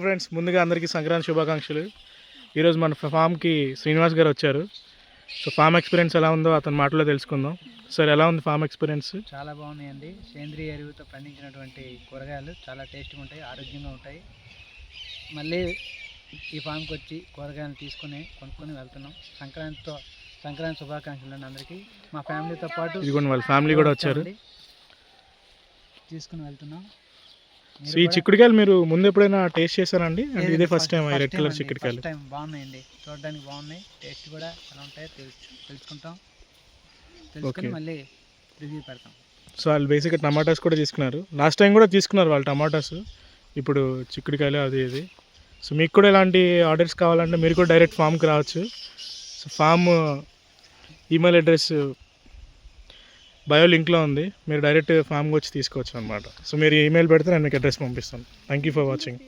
Friends ముందుగా అందరికీ సంక్రాంతి శుభాకాంక్షలు. ఈరోజు మన ఫామ్కి శ్రీనివాస్ గారు వచ్చారు. సో ఫామ్ ఎక్స్పీరియన్స్ ఎలా ఉందో అతని మాటలో తెలుసుకుందాం. సార్ ఎలా ఉంది ఫామ్ ఎక్స్పీరియన్స్? చాలా బాగున్నాయండి సేంద్రియ ఎరువుతో పండించినటువంటి కూరగాయలు చాలా టేస్ట్గా ఉంటాయి ఆరోగ్యంగా ఉంటాయి. మళ్ళీ ఈ ఫామ్కి వచ్చి కూరగాయలు తీసుకొని కొనుక్కొని వెళ్తున్నాం. సంక్రాంతితో సంక్రాంతి శుభాకాంక్షలు అండి అందరికీ. మా ఫ్యామిలీతో పాటు ఇదిగోండి వాళ్ళ ఫ్యామిలీ కూడా వచ్చారు. తీసుకుని వెళ్తున్నాం. సో ఈ కూడా చిక్కుడుకాయలు మీరు ముందు ఎప్పుడైనా టేస్ట్ చేశారండి? లేదండి, ఇదే ఫస్ట్ టైం రెడ్ కలర్ అండి, చిక్కుడుకాయలు. time బాగున్నాయండి చూడడానికి బాగున్నాయి టేస్ట్ కూడా ఎలా ఉంటాయో తెలుసు తెలుసుకుంటాం. తెలుసుకుని. మళ్ళీ రివ్యూ పెడతాం. సో వాళ్ళు బేసిక్గా టమాటాస్ కూడా తీసుకున్నారు. లాస్ట్ టైం కూడా తీసుకున్నారు వాళ్ళు టమాటాస్. ఇప్పుడు చిక్కుడుకాయలు అది ఇది. సో మీకు కూడా ఇలాంటి ఆర్డర్స్ కావాలంటే మీరు కూడా డైరెక్ట్ ఫామ్కి రావచ్చు. So form email address bio లింక్లో ఉంది. మీరు డైరెక్ట్ ఫామ్కి వచ్చి తీసుకోవచ్చు అనమాట సో మీరు ఈమెయిల్ పెడితే నేను మీకు అడ్రస్ పంపిస్తాను. Thank you for watching